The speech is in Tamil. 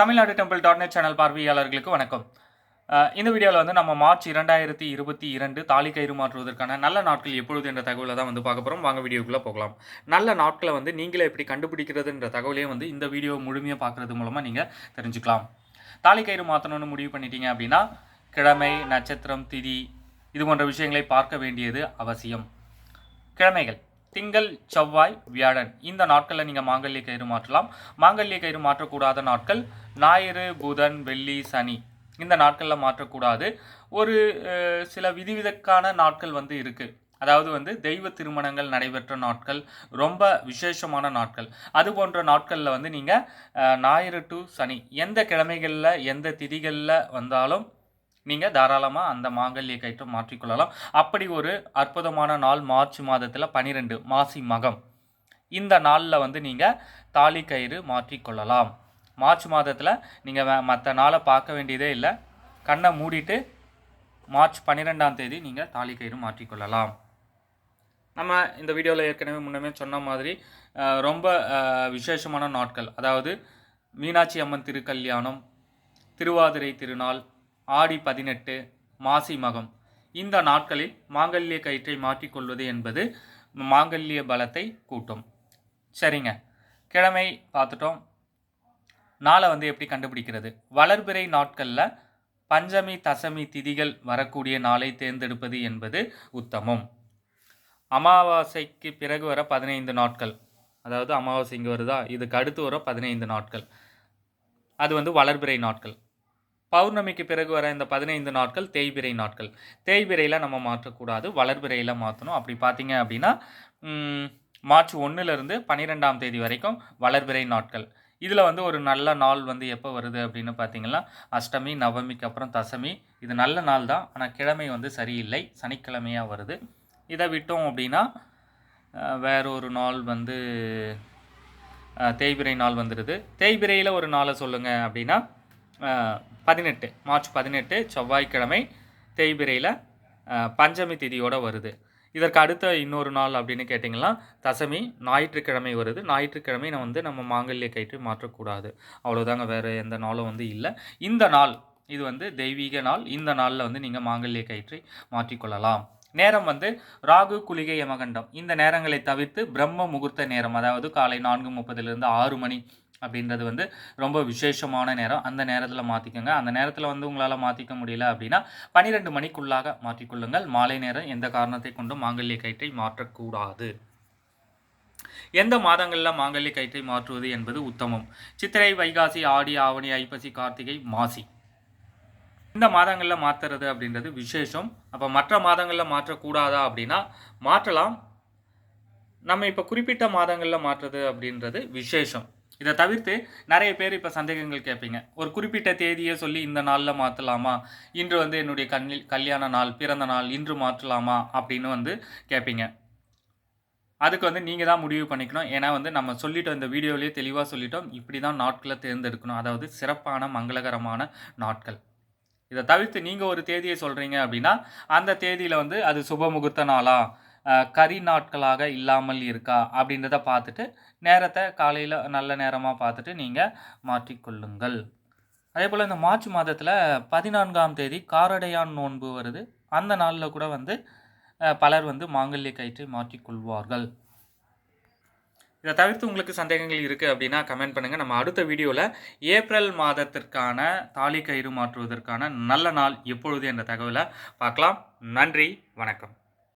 Tamil Nadu temple dot net channel பார்வையாளர்களுக்கு வணக்கம். இந்த வீடியோவில் வந்து நம்ம மார்ச் இரண்டாயிரத்தி இருபத்தி இரண்டு தாலி கயிறு மாற்றுவதற்கான நல்ல நாட்கள் எப்பொழுது என்ற தகவலை தான் வந்து பார்க்க போகிறோம் வாங்க வீடியோக்குள்ளே போகலாம். நல்ல நாட்களை வந்து நீங்களே எப்படி கண்டுபிடிக்கிறதுன்ற தகவலையும் வந்து இந்த வீடியோ முழுமையாக பார்க்குறது மூலமாக நீங்கள் தெரிஞ்சுக்கலாம். தாலி கயிறு மாற்றணும்னு முடிவு பண்ணிட்டீங்க அப்படின்னா கிழமை நட்சத்திரம் திதி இது போன்ற விஷயங்களை பார்க்க வேண்டியது அவசியம். கிழமைகள். திங்கள் செவ்வாய் வியாழன் இந்த நாட்களில் நீங்கள் மாங்கல்ய கயிறு மாற்றலாம். மாங்கல்ய கயிறு மாற்றக்கூடாத நாட்கள் ஞாயிறு புதன் வெள்ளி சனி. இந்த நாட்களில் மாற்றக்கூடாது. ஒரு சில விதிவிதக்கான நாட்கள் வந்து இருக்குது அதாவது வந்து தெய்வ திருமணங்கள் நடைபெற்ற நாட்கள் ரொம்ப விசேஷமான நாட்கள். அது போன்ற நாட்களில் வந்து நீங்கள் ஞாயிறு டு சனி எந்த கிழமைகளில் எந்த திதிகளில் வந்தாலும் நீங்கள் தாராளமாக அந்த மாங்கல்ய கயிற்றை மாற்றிக்கொள்ளலாம் அப்படி ஒரு அற்புதமான நாள் மார்ச் மாதத்தில் பன்னிரெண்டு மாசி மகம். இந்த நாளில் வந்து நீங்கள் தாலி கயிறு மாற்றிக்கொள்ளலாம் மார்ச் மாதத்தில் நீங்கள் மற்ற நாளை பார்க்க வேண்டியதே இல்லை. கண்ணை மூடிட்டு மார்ச் பன்னிரெண்டாம் தேதி நீங்கள் தாலி கயிறு மாற்றிக்கொள்ளலாம் நம்ம இந்த வீடியோவில் ஏற்கனவே முன்னமே சொன்ன மாதிரி ரொம்ப விசேஷமான நாட்கள். அதாவது மீனாட்சி அம்மன் திருக்கல்யாணம் திருவாதிரை திருநாள் ஆடி பதினெட்டு மாசி மகம். இந்த நாட்களில் மாங்கல்ய கயிற்றை மாற்றிக்கொள்வது என்பது மாங்கல்ய பலத்தை கூட்டும். சரிங்க. கிழமை பார்த்துட்டோம். நாளை வந்து எப்படி கண்டுபிடிக்கிறது? வளர்பிறை நாட்களில் பஞ்சமி தசமி திதிகள் வரக்கூடிய நாளை தேர்ந்தெடுப்பது என்பது உத்தமம். அமாவாசைக்கு பிறகு வர பதினைந்து நாட்கள். அதாவது அமாவாசை இங்கே வருதா? இதுக்கு அடுத்து வர பதினைந்து நாட்கள். அது வந்து வளர்பிறை நாட்கள். பௌர்ணமிக்கு பிறகு வர இந்த பதினைந்து நாட்கள் தேய்பிறை நாட்கள். தேய்பிறையில் நம்ம மாற்றக்கூடாது வளர்பிறையில் மாற்றணும். அப்படி பார்த்தீங்க அப்படின்னா மார்ச் ஒன்றுலேருந்து பன்னிரெண்டாம் தேதி வரைக்கும் வளர்பிறை நாட்கள். இதில் வந்து ஒரு நல்ல நாள் வந்து எப்போ வருது அப்படின்னு பார்த்தீங்கன்னா அஷ்டமி நவமிக்கு அப்புறம் தசமி. இது நல்ல நாள் தான். ஆனால் கிழமை வந்து சரியில்லை. சனிக்கிழமையாக வருது. இதை விட்டோம் அப்படின்னா அஹ், வேற ஒரு நாள் வந்து தேய்பிரை நாள் வந்துடுது தேய்பிரையில் ஒரு நாளை சொல்லுங்கள் அப்படின்னா பதினெட்டு மார்ச் பதினெட்டு செவ்வாய்க்கிழமை தேய்பிரையில் பஞ்சமி திதியோடு வருது. இதற்கு அடுத்த இன்னொரு நாள் அப்படின்னு கேட்டிங்கன்னா தசமி ஞாயிற்றுக்கிழமை வருது. ஞாயிற்றுக்கிழமை நான் வந்து நம்ம மாங்கல்ய கயிற்று மாற்றக்கூடாது. அவ்வளோதாங்க வேறு எந்த நாளும் வந்து இல்லை. இந்த நாள் இது வந்து தெய்வீக நாள். இந்த நாளில் வந்து நீங்கள் மாங்கல்ய கயிற்றை மாற்றிக்கொள்ளலாம். நேரம் வந்து ராகு குளிகை யமகண்டம். இந்த நேரங்களை தவிர்த்து பிரம்ம முகூர்த்த நேரம் அதாவது காலை நான்கு முப்பதுலேருந்து ஆறு மணி அப்படின்றது வந்து ரொம்ப விசேஷமான நேரம். அந்த நேரத்தில் மாற்றிக்கோங்க அந்த நேரத்தில் வந்து உங்களால் மாற்றிக்க முடியல அப்படின்னா பன்னிரெண்டு மணிக்குள்ளாக மாற்றிக்கொள்ளுங்கள். மாலை நேரம் எந்த காரணத்தை கொண்டும் மாங்கல்ய கயிற்றை மாற்றக்கூடாது. எந்த மாதங்களில் மாங்கல்ய கயிற்றை மாற்றுவது என்பது உத்தமம். சித்திரை வைகாசி ஆடி ஆவணி ஐப்பசி கார்த்திகை மாசி. இந்த மாதங்களில் மாற்றுறது அப்படின்றது விசேஷம். அப்போ மற்ற மாதங்களில் மாற்றக்கூடாதா அப்படின்னா மாற்றலாம். நம்ம இப்போ குறிப்பிட்ட மாதங்களில் மாற்றுறது அப்படின்றது விசேஷம். இதை தவிர்த்து நிறைய பேர் இப்போ சந்தேகங்கள் கேட்பீங்க. ஒரு குறிப்பிட்ட தேதியை சொல்லி இந்த நாளில் மாற்றலாமா இன்று வந்து என்னுடைய கண்ணில் கல்யாண நாள் பிறந்த நாள் இன்று மாற்றலாமா அப்படின்னு வந்து கேட்பீங்க. அதுக்கு வந்து நீங்கள் தான் முடிவு பண்ணிக்கணும். ஏன்னா வந்து நம்ம சொல்லிட்டோம் இந்த வீடியோலேயே தெளிவாக சொல்லிட்டோம். இப்படி தான் நாட்களை தேர்ந்தெடுக்கணும். அதாவது சிறப்பான மங்களகரமான நாட்கள். இதை தவிர்த்து நீங்கள் ஒரு தேதியை சொல்கிறீங்க அப்படின்னா அந்த தேதியில் வந்து அது சுப முகூர்த்த நாளா? கறி கரி நாட்களாக இல்லாமல் இருக்கா அப்படின்றத பார்த்துட்டு நேரத்தை காலையில் நல்ல நேரமாக பார்த்துட்டு நீங்கள் மாற்றிக்கொள்ளுங்கள். அதே போல் இந்த மார்ச் மாதத்தில் பதினான்காம் தேதி காரடையான் நோன்பு வருது. அந்த நாளில் கூட வந்து பலர் வந்து மாங்கல்ய கயிற்றை மாற்றிக்கொள்வார்கள். இதை தவிர்த்து உங்களுக்கு சந்தேகங்கள் இருக்குது அப்படின்னா கமெண்ட் பண்ணுங்கள் நம்ம அடுத்த வீடியோவில் ஏப்ரல் மாதத்திற்கான தாலி கயிறு மாற்றுவதற்கான நல்ல நாள் எப்பொழுது என்ற தகவலை பார்க்கலாம். நன்றி வணக்கம்.